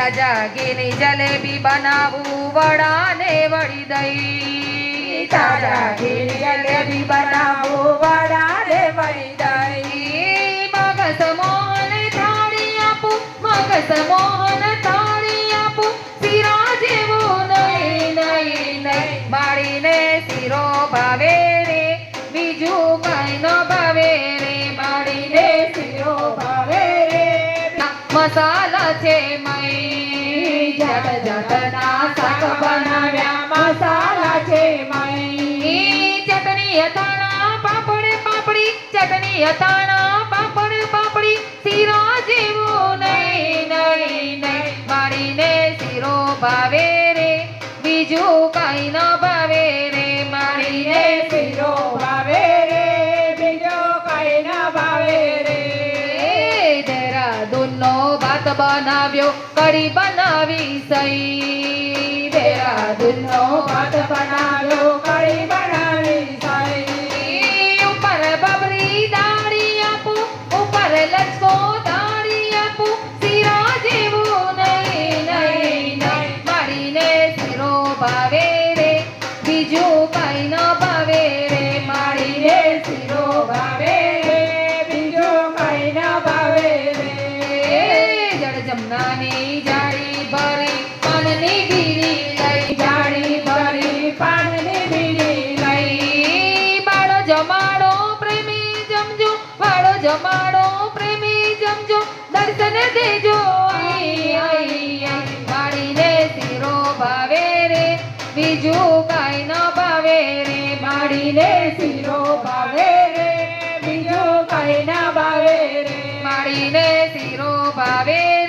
રે તાજા જલેબી બનાવું વડાને વળી દઈ. તાજા જલેબી બનાવો વડાને વળી દઈ. મગસ મોહન થાળી આપું મગસ મોહન થાળી આપું. શીરા જેવું નહીં નહીં નહીં. માળીને શીરો ભાવે રે બીજું કઈ ન ભાવે રે. માળીને શીરો ભાવે રે. મસાલા છે ચટણી અથાણા, પાપડ, પાપડી. ચટણી અથાણા, પાપડ, પાપડી. શીરો જેવું નહીં નહીં નહીં. મારીને શીરો ભાવે દેહરાદૂનનો ભાત બનાવ્યો, કઢી બનાવી સઈ. દેહરાદૂનનો ભાત બનાવ્યો, કઢી બનાવી સહી ઉપર બબરી દાળી આપું, ઉપર લચકો દાળી આપું. શીરા જેવું નહીં નહીં નહીં. મારીને શીરો ભાવે જમાડો પ્રેમી, જમજો. બાળો જમાડો પ્રેમી, જમજો. દર્શન દેજો. માળીને શીરો ભાવે રે. બીજું કાંઈ ન ભાવે રે. માડીને શીરો ભાવે રે. બીજું કઈ ના ભાવે રે. માળીને શીરો ભાવે